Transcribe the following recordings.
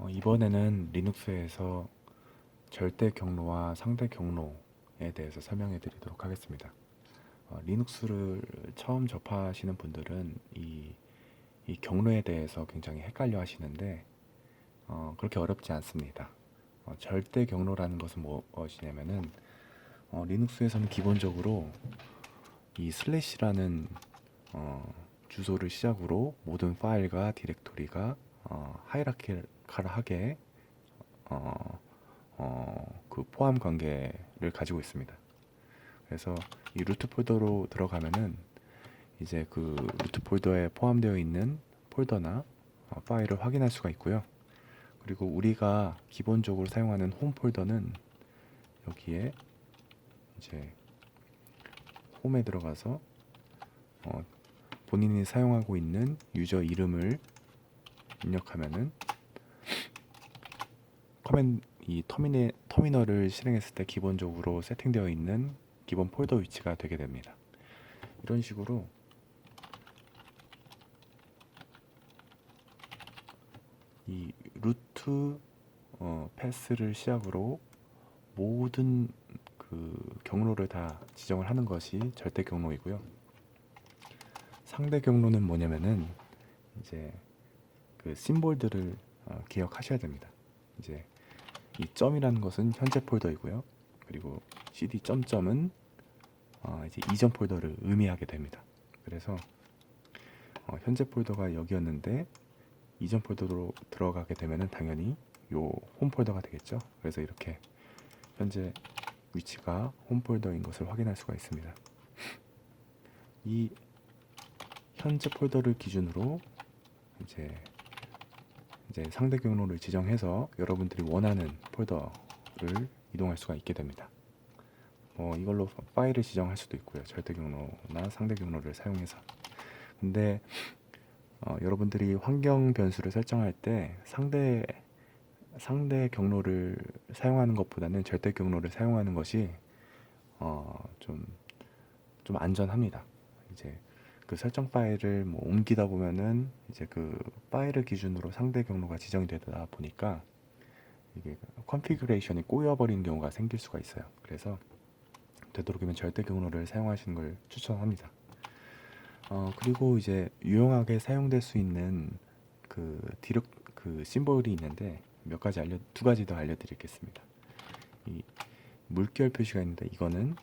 어, 이번에는 리눅스에서 절대 경로와 상대 경로에 대해서 설명해 드리도록 하겠습니다. 어, 리눅스를 처음 접하시는 분들은 이, 이 경로에 대해서 굉장히 헷갈려 하시는데 어, 그렇게 어렵지 않습니다. 어, 절대 경로라는 것은 무엇이냐면은 어, 리눅스에서는 기본적으로 이 슬래시라는 어, 주소를 시작으로 모든 파일과 디렉토리가 어, 하이라키 컬하게 어, 어, 그 포함 관계를 가지고 있습니다. 그래서 이 루트 폴더로 들어가면은 이제 그 루트 폴더에 포함되어 있는 폴더나 어, 파일을 확인할 수가 있고요. 그리고 우리가 기본적으로 사용하는 홈 폴더는 여기에 이제 홈에 들어가서 어, 본인이 사용하고 있는 유저 이름을 입력하면은 커맨 이 터미네, 터미널을 실행했을 때 기본적으로 세팅되어 있는 기본 폴더 위치가 되게 됩니다. 이런 식으로 이 루트 어, 패스를 시작으로 모든 그 경로를 다 지정을 하는 것이 절대 경로이고요. 상대 경로는 뭐냐면은 이제 그 심볼들을 어, 기억하셔야 됩니다. 이제 이 점이라는 것은 현재 폴더이고요. 그리고 cd 점점은 어, 이제 이전 폴더를 의미하게 됩니다. 그래서 어, 현재 폴더가 여기였는데 이전 폴더로 들어가게 되면은 당연히 요 홈 폴더가 되겠죠. 그래서 이렇게 현재 위치가 홈 폴더인 것을 확인할 수가 있습니다. 이 현재 폴더를 기준으로 이제 이제 상대 경로를 지정해서 여러분들이 원하는 폴더를 이동할 수가 있게 됩니다. 뭐 이걸로 파일을 지정할 수도 있고요. 절대 경로나 상대 경로를 사용해서. 근데 어, 여러분들이 환경 변수를 설정할 때 상대 상대 경로를 사용하는 것보다는 절대 경로를 사용하는 것이 어, 좀, 좀 안전합니다. 이제 그 설정 파일을 뭐 옮기다 보면은 이제 그 파일을 기준으로 상대 경로가 지정이 되다 보니까 이게 컨피그레이션이 꼬여버리는 경우가 생길 수가 있어요. 그래서 되도록이면 절대 경로를 사용하시는 걸 추천합니다. 어, 그리고 이제 유용하게 사용될 수 있는 그 디렉 그 심볼이 있는데 몇 가지 알려 두 가지 더 알려드리겠습니다. 이 물결 표시가 있는데 이거는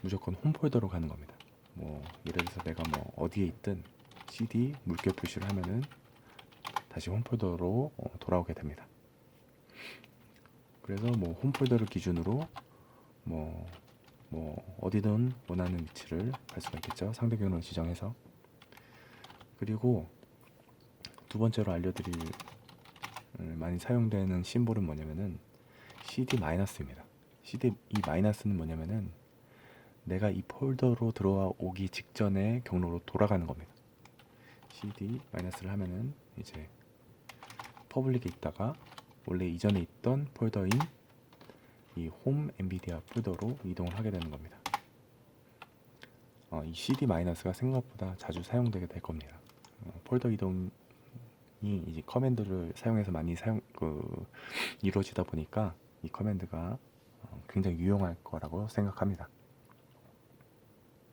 무조건 홈 폴더로 가는 겁니다. 뭐 예를 들어서 내가 뭐 어디에 있든 cd 물결 표시를 하면은 다시 홈 폴더로 어, 돌아오게 됩니다. 그래서 뭐 홈 폴더를 기준으로 뭐, 뭐 어디든 원하는 위치를 갈 수가 있겠죠. 상대 경로를 지정해서. 그리고 두 번째로 알려드릴 음, 많이 사용되는 심볼은 뭐냐면은 cd 마이너스입니다. cd 이 마이너스는 뭐냐면은 내가 이 폴더로 들어와 오기 직전에 경로로 돌아가는 겁니다. cd 마이너스를 하면은 이제 퍼블릭에 있다가 원래 이전에 있던 폴더인 이 홈 엔비디아 폴더로 이동을 하게 되는 겁니다. 어, 이 cd 마이너스가 생각보다 자주 사용되게 될 겁니다. 어, 폴더 이동이 이제 커맨드를 사용해서 많이 사용 그 이루어지다 보니까 이 커맨드가 어, 굉장히 유용할 거라고 생각합니다.